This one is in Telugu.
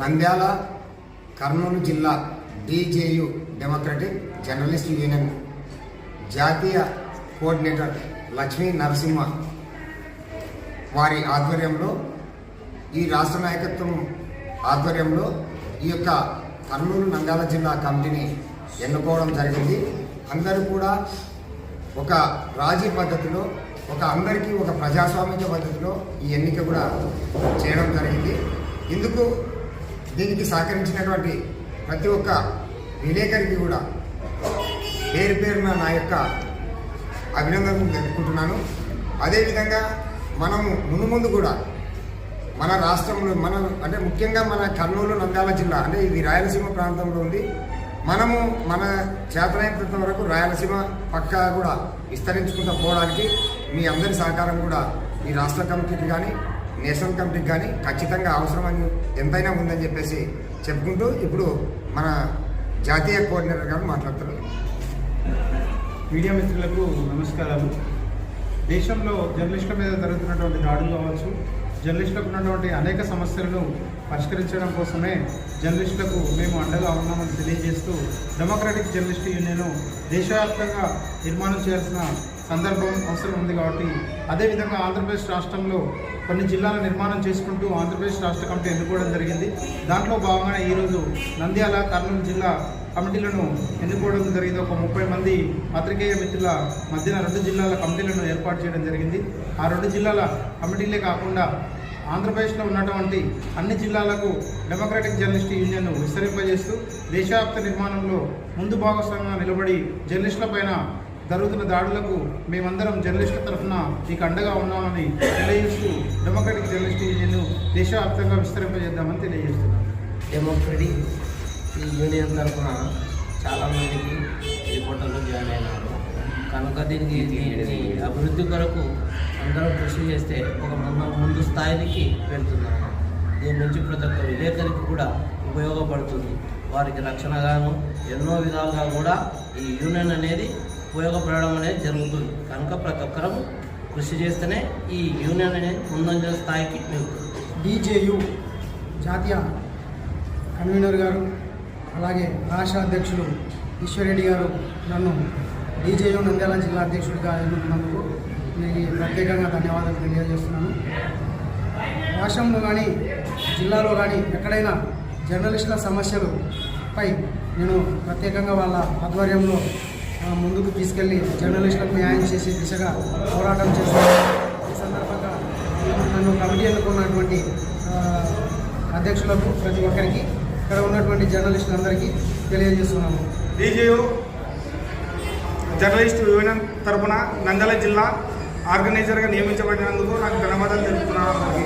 నంద్యాల కర్నూలు జిల్లా డిజేయు డెమోక్రటిక్ జర్నలిస్ట్ యూనియన్ జాతీయ కోఆర్డినేటర్ లక్ష్మీ నరసింహ వారి ఆధ్వర్యంలో ఈ రాష్ట్ర నాయకత్వం ఆధ్వర్యంలో ఈ యొక్క కర్నూలు నంద్యాల జిల్లా కమిటీని ఎన్నుకోవడం జరిగింది. అందరూ కూడా ఒక రాజీ పద్ధతిలో ఒక అందరికీ ఒక ప్రజాస్వామిక పద్ధతిలో ఈ ఎన్నిక కూడా చేయడం జరిగింది. ఇందుకు దీనికి సహకరించినటువంటి ప్రతి ఒక్క విలేకరికి కూడా పేరు పేరున నా యొక్క అభినందనలు తెలుపుకుంటున్నాను. అదేవిధంగా మనము మును ముందు కూడా మన రాష్ట్రంలో మన అంటే ముఖ్యంగా మన కర్నూలు నంద్యాల జిల్లా అంటే ఇది రాయలసీమ ప్రాంతంలో ఉంది. మనము మన చేతనైనంత వరకు రాయలసీమ పక్కా కూడా విస్తరించుకుంటూ పోవడానికి మీ అందరి సహకారం కూడా ఈ రాష్ట్ర కమిటీకి కానీ నేషనల్ కమిటీకి కానీ ఖచ్చితంగా అవసరమని ఎంతైనా ఉందని చెప్పేసి చెప్పుకుంటూ ఇప్పుడు మన జాతీయ కోఆర్డినేటర్ గారు మాట్లాడుతున్నారు. మీడియా మిత్రులకు నమస్కారాలు. దేశంలో జర్నలిస్టుల మీద జరుగుతున్నటువంటి దాడులు కావచ్చు జర్నలిస్టులకు ఉన్నటువంటి అనేక సమస్యలను పరిష్కరించడం కోసమే జర్నలిస్టులకు మేము అండగా ఉన్నామని తెలియజేస్తూ డెమోక్రటిక్ జర్నలిస్ట్ యూనియన్ దేశవ్యాప్తంగా నిర్మాణం చేయాల్సిన సందర్భం అవసరం ఉంది కాబట్టి అదేవిధంగా ఆంధ్రప్రదేశ్ రాష్ట్రంలో కొన్ని జిల్లాల నిర్మాణం చేసుకుంటూ ఆంధ్రప్రదేశ్ రాష్ట్ర కమిటీ ఎన్నుకోవడం జరిగింది. దాంట్లో భాగంగానే ఈరోజు నంద్యాల కర్నూలు జిల్లా కమిటీలను ఎన్నుకోవడం జరిగింది. ఒక ముప్పై మంది పత్రికేయ మిత్రుల మధ్యన రెండు జిల్లాల కమిటీలను ఏర్పాటు చేయడం జరిగింది. ఆ రెండు జిల్లాల కమిటీలే కాకుండా ఆంధ్రప్రదేశ్లో ఉన్నటువంటి అన్ని జిల్లాలకు డెమోక్రటిక్ జర్నలిస్ట్ యూనియన్ను విస్తరింపజేస్తూ దేశవ్యాప్త నిర్మాణంలో ముందు భాగస్వామ్యంగా నిలబడి జర్నలిస్టుల పైన జరుగుతున్న దాడులకు మేమందరం జర్నలిస్టుల తరఫున మీకు అండగా ఉన్నామని తెలియజేస్తూ డెమోక్రటిక్ జర్నలిస్ట్ యూనియన్ను దేశవ్యాప్తంగా విస్తరింపజేద్దామని తెలియజేస్తున్నాను. డెమోక్రటిక్ యూనియన్ తరఫున చాలామందికి రిపోర్టర్లు జాయిన్ అయినారు. కనుక దీనికి దీనికి అభివృద్ధి కొరకు అందరం కృషి చేస్తే ఒక ముందు ముందు స్థాయికి వెళ్తున్నాము. దీని నుంచి ప్రతి ఒక్క విలేకరికి కూడా ఉపయోగపడుతుంది. వారికి రక్షణగాను ఎన్నో విధాలుగా కూడా ఈ యూనియన్ అనేది ఉపయోగపడడం అనేది జరుగుతుంది. కనుక ప్రతి ఒక్కరం కృషి చేస్తేనే ఈ యూనియన్ అనేది ముందంజ స్థాయికి వెళ్తుంది డీజేయు జాతీయ కన్వీనర్ గారు అలాగే రాష్ట్ర అధ్యక్షులు ఈశ్వరెడ్డి గారు నన్ను డీజేయు నంద్యాల జిల్లా అధ్యక్షుడిగా ఎన్నుకున్నందుకు మీకు ప్రత్యేకంగా ధన్యవాదాలు తెలియజేస్తున్నాను. రాష్ట్రంలో కానీ జిల్లాలో కానీ ఎక్కడైనా జర్నలిస్టుల సమస్యలపై నేను ప్రత్యేకంగా వాళ్ళ ఆధ్వర్యంలో ముందుకు తీసుకెళ్ళి జర్నలిస్టులకు న్యాయం చేసే దిశగా పోరాటం చేశారు ఈ సందర్భంగా నన్ను కమిటీ అనుకున్నటువంటి అధ్యక్షులకు ప్రతి ఒక్కరికి ఇక్కడ ఉన్నటువంటి జర్నలిస్టులందరికీ తెలియజేస్తున్నాము డీజేయు జర్నలిస్ట్ యూనియన్ తరపున నంద్యాల జిల్లా ఆర్గనైజర్గా నియమించబడినందుకు నాకు ధన్యవాదాలు తెలుపుతున్నాను.